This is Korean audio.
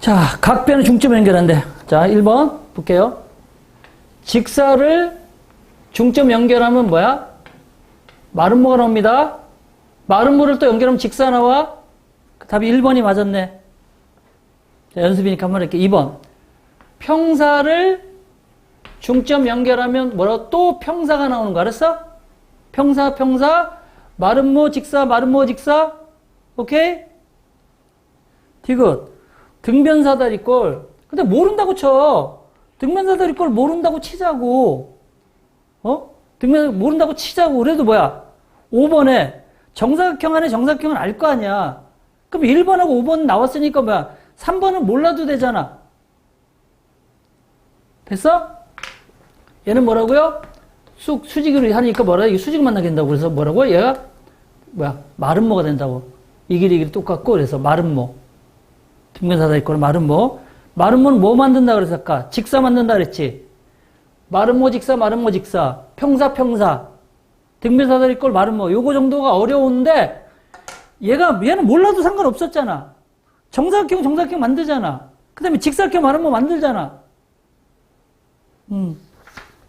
자, 각변의 중점 연결한대. 자, 1번 볼게요. 직사를 중점 연결하면 뭐야? 마름모가 나옵니다. 마름모를 또 연결하면 직사 나와. 답이 1번이 맞았네. 자, 연습이니까 한번 할게. 2번. 평사를 중점 연결하면 뭐라고? 또 평사가 나오는 거 알았어? 평사, 평사, 마름모, 직사, 마름모, 직사. 오케이? 디귿. 등변사다리 꼴. 근데 모른다고 쳐. 등변사다리 꼴 모른다고 치자고. 어? 등변 모른다고 치자고. 그래도 뭐야? 5번에 정사각형 안에 정사각형은 알 거 아니야. 그럼 1번하고 5번 나왔으니까 뭐야? 3번은 몰라도 되잖아. 됐어? 얘는 뭐라고요? 수, 수직으로 하니까 뭐라, 이게 수직만 나게 된다고. 그래서 뭐라고? 얘가, 뭐야, 마름모가 된다고. 이 길이 이 길이 똑같고, 그래서 마름모. 등변사다 있고, 마름모. 마름모는 뭐 만든다 그래서 아까? 직사 만든다 그랬지? 마름모 직사, 마름모 직사. 평사, 평사. 등변사다 있고, 마름모. 요거 정도가 어려운데, 얘가, 얘는 몰라도 상관없었잖아. 정사각형, 정사각형 만들잖아. 그 다음에 직사각형, 마름모 만들잖아. 음.